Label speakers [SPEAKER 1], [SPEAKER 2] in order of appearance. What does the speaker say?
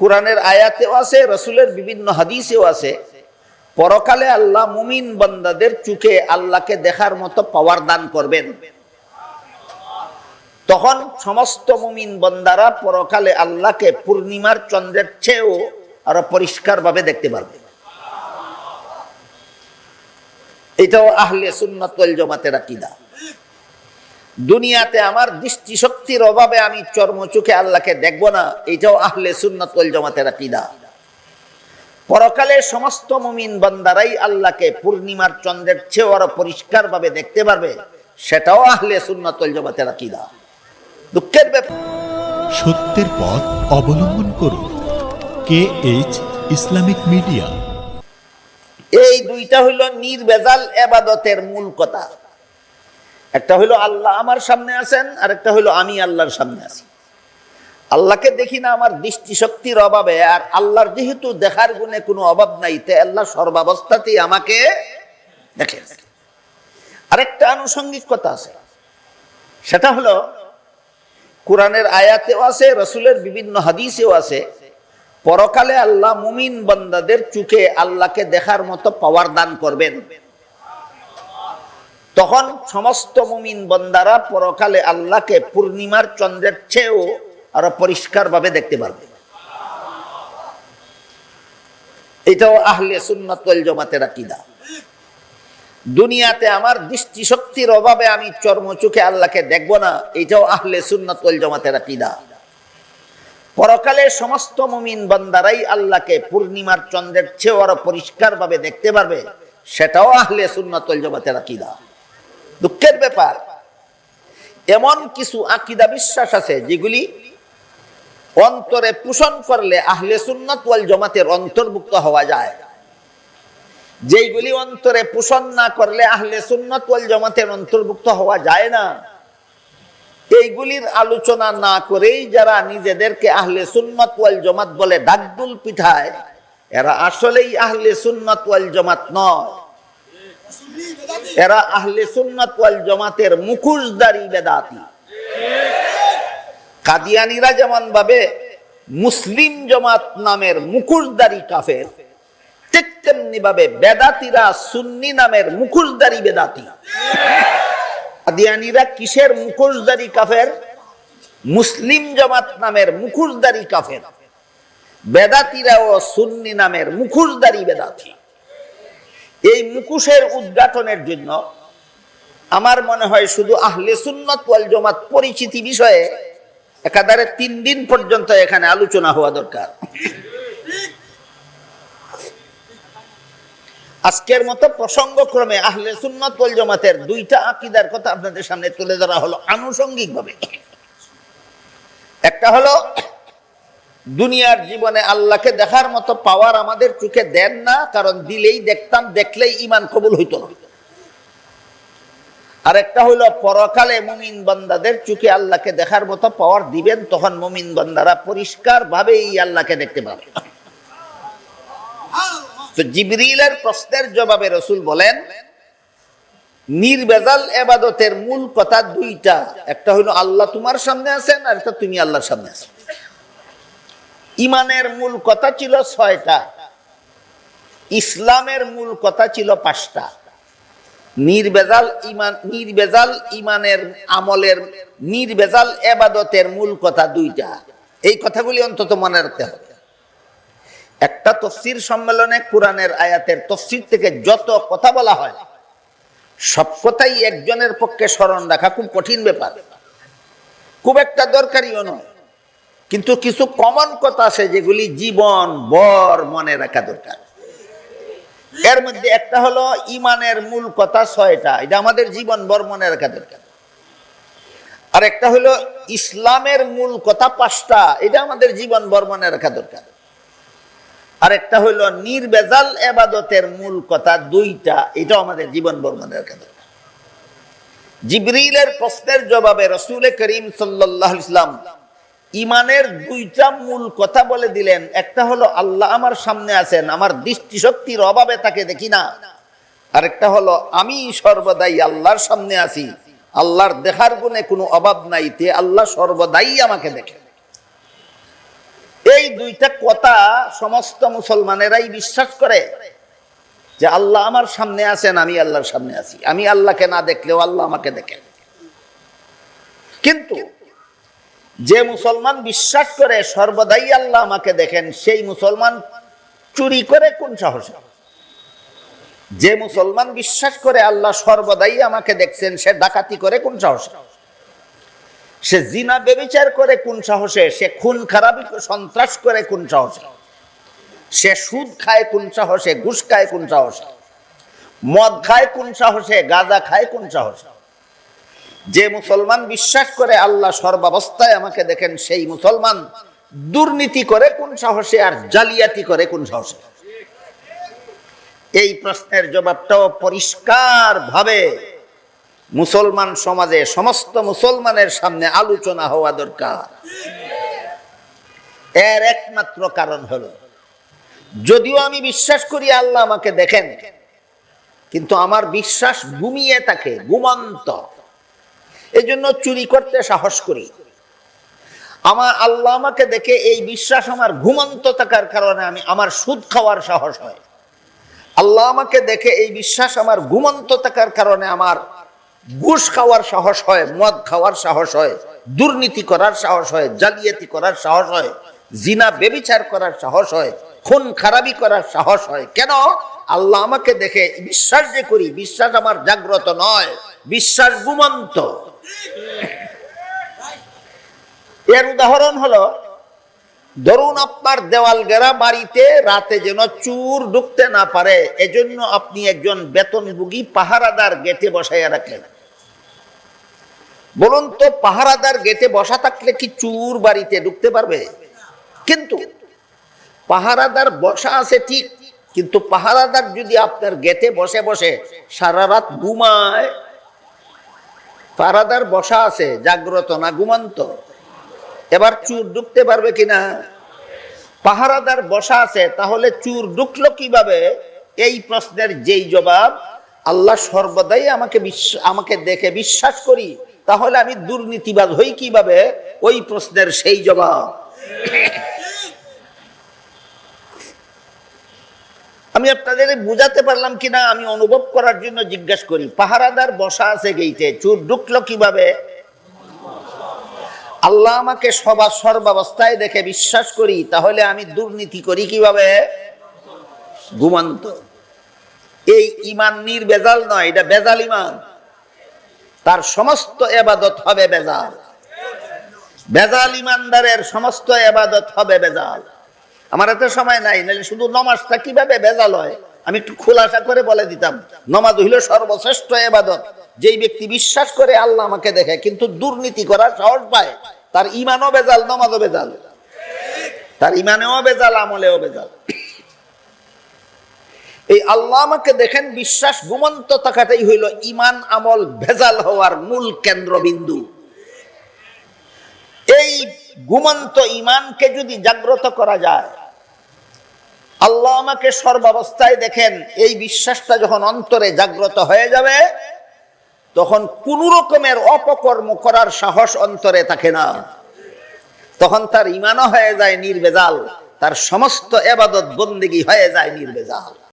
[SPEAKER 1] কোরআনের আয়াতেও আছে, রসুলের বিভিন্ন হাদিসেও আছে। পরকালে আল্লাহ মুমিন বান্দাদের চুকে আল্লাহকে দেখার মতো পাওয়ার দান করবেন। তখন সমস্ত মুমিন বন্দারা পরকালে আল্লাহকে পূর্ণিমার চন্দ্রের চেয়েও আরও পরিষ্কার ভাবে দেখতে পারবে। এটাও আহলে সুন্নাত ওয়াল জামাতের আকীদা। দুনিয়াতে আমার দৃষ্টিশক্তির অভাবে আমি চর্মচোখে আল্লাহকে দেখব না। এটাও আহলে সুন্নাত ওয়াল জামাতের আকীদা। পরকালে সমস্ত মুমিন বান্দারাই আল্লাহকে পূর্ণিমার চন্দ্রের চেয়েও আরও পরিষ্কার ভাবে দেখতে পারবে সেটাও আহলে সুন্নাত ওয়াল জামাতের আকীদা। দুঃখের ব্যাপার।
[SPEAKER 2] সত্যের পথ অবলম্বন করুন। K H Islamic media.
[SPEAKER 1] এই দুইটা হইল নির্বেজাল এবাদতের মূল কথা। একটা হইল আল্লাহ আমার সামনে আছেন আর একটা হইল আমি আল্লাহর সামনে আছি। আল্লাহকে দেখি না আমার দৃষ্টিশক্তির অভাবে, আর আল্লাহর যেহেতু দেখার গুণে কোনো অভাব নাই, তে আল্লাহ সর্বাবস্থাতেই আমাকে দেখে আরেকটা আনুষঙ্গিক কথা আছে। সেটা হলো, কোরআনের আয়াতেও আছে, রসুলের বিভিন্ন হাদিসেও আছে, পরকালে আল্লাহ মুমিন বন্দাদের চুকে আল্লাহকে দেখার মতো পাওয়ার দান করবেন। তখন সমস্ত মুমিন বন্দারা পরকালে আল্লাহকে পূর্ণিমার চন্দ্রের চেয়েও আরও পরিষ্কার ভাবে দেখতে পারবে। এটাও আহলে সুন্নাত ওয়াল জামাতের আকীদা। দুনিয়াতে আমার দৃষ্টিশক্তির অভাবে আমি চর্মচোখে আল্লাহকে দেখব না, এটাও আহলে সুন্নতল জামাতের আকীদা। পরকালে সমস্ত মুমিন বন্দারাই আল্লাহকে পূর্ণিমার চন্দ্রের চেয়েও আরও পরিষ্কার ভাবে দেখতে পারবে, সেটাও আহলে সুন্নতল জামাতের আকীদা। দুঃখের ব্যাপার। এমন কিছু আকিদা বিশ্বাস আছে যেগুলি অন্তরে পোষণ করলে আহলে সুন্নাত ওয়াল জামাতের অন্তর্ভুক্ত হওয়া যায়। যেইগুলি অন্তরে পোষণ না করলে আহলে সুন্নাত ওয়াল জামাতের অন্তর্ভুক্ত হওয়া যায় না। এইগুলির আলোচনা না করেই যারা নিজেদেরকে আহলে সুন্নাত ওয়াল জামাত বলে ডাকদুল পিঠায়, এরা আসলেই আহলে সুন্নাত ওয়াল জামাত নয়। এরা আহলে সুন্নাত ওয়াল জামাতের মুখোশধারী বেদাতি। কাদিয়ানিরা যেমন ভাবে মুসলিম জামাত নামের মুখোশধারী কাফের, ঠিক তেমনি ভাবে বেদাতিরা সুন্নি নামের মুখোশধারী বেদাতি। কাদিয়ানিরা কিসের মুখোশধারী কাফের? মুসলিম জামাত নামের মুখোশদারি কাফের। বেদাতিরা ও সুন্নি নামের মুখোশদারি বেদাতি। এই মুখোশের উদ্ঘাটনের জন্য আমার মনে হয় শুধু আহলে সুন্নত ওয়াল জামাত পরিচিতি বিষয়ে একাধারে তিন দিন পর্যন্ত এখানে আলোচনা হওয়া দরকার। আজকের মতো প্রসঙ্গক্রমে আহলে সুন্নত ওয়াল জামাতের দুইটা আকীদার কথা আপনাদের সামনে তুলে ধরা হলো আনুষঙ্গিকভাবে। একটা হলো দুনিয়ার জীবনে আল্লাহকে দেখার মতো পাওয়ার আমাদের চোখে দেন না, কারণ দিলেই দেখতাম, দেখলেই ইমান কবুল হইতো না। আর একটা হইল, পরকালে মুমিন বান্দাদের চোখে আল্লাহকে দেখার মতো পাওয়ার দিবেন, তখন মুমিন বান্দারা পরিষ্কার ভাবে এই আল্লাহকে দেখতে পাবে। তো জিবরিলের প্রশ্নের জবাবে রসুল বলেন, নির্বেজাল এবাদতের মূল কথা দুইটা। একটা হইল, আল্লাহ তোমার সামনে আছেন, আর একটা তুমি আল্লাহর সামনে আছেন ইমানের মূল কথা ছিল ছয়টা। ইসলামের মূল কথা ছিল পাঁচটা। নির্বেজাল ইমান, নির্বেজাল ইমানের আমলের, নির্বেজাল এবাদতের মূল কথা দুইটা। এই কথাগুলি অন্তত মনে রাখতে হবে। একটা তফসির সম্মেলনে কোরআনের আয়াতের তফসির থেকে যত কথা বলা হয়, সব কথাই একজনের পক্ষে স্মরণ রাখা খুব কঠিন ব্যাপার। খুব একটা দরকারিও নয়। কিন্তু কিছু কমন কথা আছে যেগুলি জীবন বর মনে রাখা দরকার। এর মধ্যে একটা হলো ইমানের মূল কথা ছয়টা, এটা আমাদের জীবন বর মনে রাখা দরকার। আর একটা হলো ইসলামের মূল কথা পাঁচটা, এটা আমাদের জীবন বর মনে রাখা দরকার। আর একটা হইল নির্বেজাল এবাদতের মূল কথা দুইটা, এটাও আমাদের জীবন বর মনে রাখা দরকার। জিবরিলের প্রশ্নের জবাবে রসুল করিম সাল্লাহ ইসলাম ইমানের দুইটা মূল কথা বলে দিলেন। একটা হলো, আল্লাহ আমার সামনে আছেন, আমার দৃষ্টিশক্তির অভাবে তাকে দেখি না। আরেকটা হলো, আমি সর্বদাই আল্লাহর সামনে আছি, আল্লাহর দেখার গুণে কোনো অভাব নাই, তে আল্লাহ সর্বদাই আমাকে দেখে। এই দুইটা কথা সমস্ত মুসলমানেরাই বিশ্বাস করে, যে আল্লাহ আমার সামনে আছেন, আমি আল্লাহর সামনে আছি। আমি আল্লাহকে না দেখলেও আল্লাহ আমাকে দেখেন কিন্তু যে মুসলমান বিশ্বাস করে সর্বদাই আল্লাহ আমাকে দেখেন, সেই মুসলমান চুরি করে কোন সাহসে? যে মুসলমান বিশ্বাস করে আল্লাহ সর্বদাই আমাকে দেখছেন, সে ডাকাতি করে কোন সাহসে? সে জিনা বেবিচার করে কোন সাহসে? সে খুন খারাপি সন্ত্রাস করে কোন সাহসে? সে সুদ খায় কোন সাহসে? ঘুষ খায় কোন সাহসে? মদ খায় কোন সাহসে? গাঁজা খায় কোন সাহসে? যে মুসলমান বিশ্বাস করে আল্লাহ সর্বাবস্থায় আমাকে দেখেন, সেই মুসলমান দুর্নীতি করে কোন সাহসে আর জালিয়াতি করে কোন সাহসে? এই প্রশ্নের জবাবটাও পরিষ্কার ভাবে মুসলমান সমাজে, সমস্ত মুসলমানের সামনে আলোচনা হওয়া দরকার। এর একমাত্র কারণ হলো, যদিও আমি বিশ্বাস করি আল্লাহ আমাকে দেখেন, কিন্তু আমার বিশ্বাস ঘুমিয়ে থাকে, ঘুমন্ত। এই জন্য চুরি করতে সাহস করি। আমার আল্লাহ আমাকে দেখে এই বিশ্বাস আমার ঘুমন্ত থাকার কারণে আমি আমার সুদ খাওয়ার সাহস হয়। আল্লাহ আমাকে দেখে এই বিশ্বাস আমার ঘুমন্ত থাকার কারণে আমার ঘুষ খাওয়ার সাহস হয়, মদ খাওয়ার সাহস হয়, দুর্নীতি করার সাহস হয়, জালিয়াতি করার সাহস হয়, জিনা বেবিচার করার সাহস হয়, খুন খারাপি করার সাহস হয়। কেন? আল্লাহ আমাকে দেখে বিশ্বাস যে করি, বিশ্বাস আমার জাগ্রত নয়, বিশ্বাস ঘুমন্ত। এর উদাহরণ হলো, ধরুন আপনার দেওয়াল গেরা বাড়িতে রাতে যেন চুর ঢুকতে না পারে, এজন্য আপনি একজন বেতনভোগী পাহারাদার গেটে বসাইয়া রাখলেন। বলুন তো, পাহারাদার গেটে বসা থাকলে কি চুর বাড়িতে ঢুকতে পারবে? কিন্তু পাহারাদার বসা আছে ঠিক, কিন্তু পাহারাদার যদি আপনার গেটে বসে বসে সারা রাত ঘুমায় পাহারাদার বসা আছে, জাগ্রত না ঘুমান্ত? এবার চুর ঢুকতে পারবে কিনা? পাহারাদার বসা আছে, তাহলে চুর ঢুকলো কীভাবে? এই প্রশ্নের যেই জবাব, আল্লাহ সর্বদাই আমাকে আমাকে দেখে বিশ্বাস করি। তাহলে আমি দুর্নীতিবাদ হই কীভাবে? ওই প্রশ্নের সেই জবাব। আমি আপনাদের বুঝাতে পারলাম কিনা, আমি অনুভব করার জন্য জিজ্ঞাসা করি। পাহারাদার বসা আছে গেইতে চুর ঢুকলো কীভাবে? আল্লাহ আমাকে সবার সর্বাবস্থায় দেখে বিশ্বাস করি, তাহলে আমি দুর্নীতি করি কীভাবে? ঘুমন্ত। এই ইমান নির্বেজাল নয়, এটা বেজাল ইমান তার সমস্ত এবাদত হবে বেজাল। বেজাল ইমানদারের সমস্ত এবাদত হবে বেজাল। আমার এত সময় নাই, নাহলে শুধু নমাজটা কীভাবে বেজাল হয়? আমি একটু খোলাসা করে বলে দিতাম, নমাজ হইল সর্বশ্রেষ্ঠ এবাদত। যেই ব্যক্তি বিশ্বাস করে আল্লাহ আমাকে দেখে, কিন্তু দুর্নীতি করার সাহস পায়, তার ইমানও বেজাল নমাজও বেজাল তার ইমানেও বেজাল আমলেও বেজাল এই আল্লাহ আমাকে দেখেন, বিশ্বাস ঘুমন্ত থাকাটাই হইল ইমান আমল, ভেজাল হওয়ার মূল কেন্দ্রবিন্দু। এই ঘুমন্ত ইমানকে যদি জাগ্রত করা যায়, আল্লাহ আমাকে সর্বাবস্থায় দেখেন, এই বিশ্বাসটা যখন অন্তরে জাগ্রত হয়ে যাবে, তখন কোন রকমের অপকর্ম করার সাহস অন্তরে থাকে না। তখন তার ইমানও হয়ে যায় নির্বেজাল, তার সমস্ত এবাদত বন্দিগি হয়ে যায় নির্বেজাল।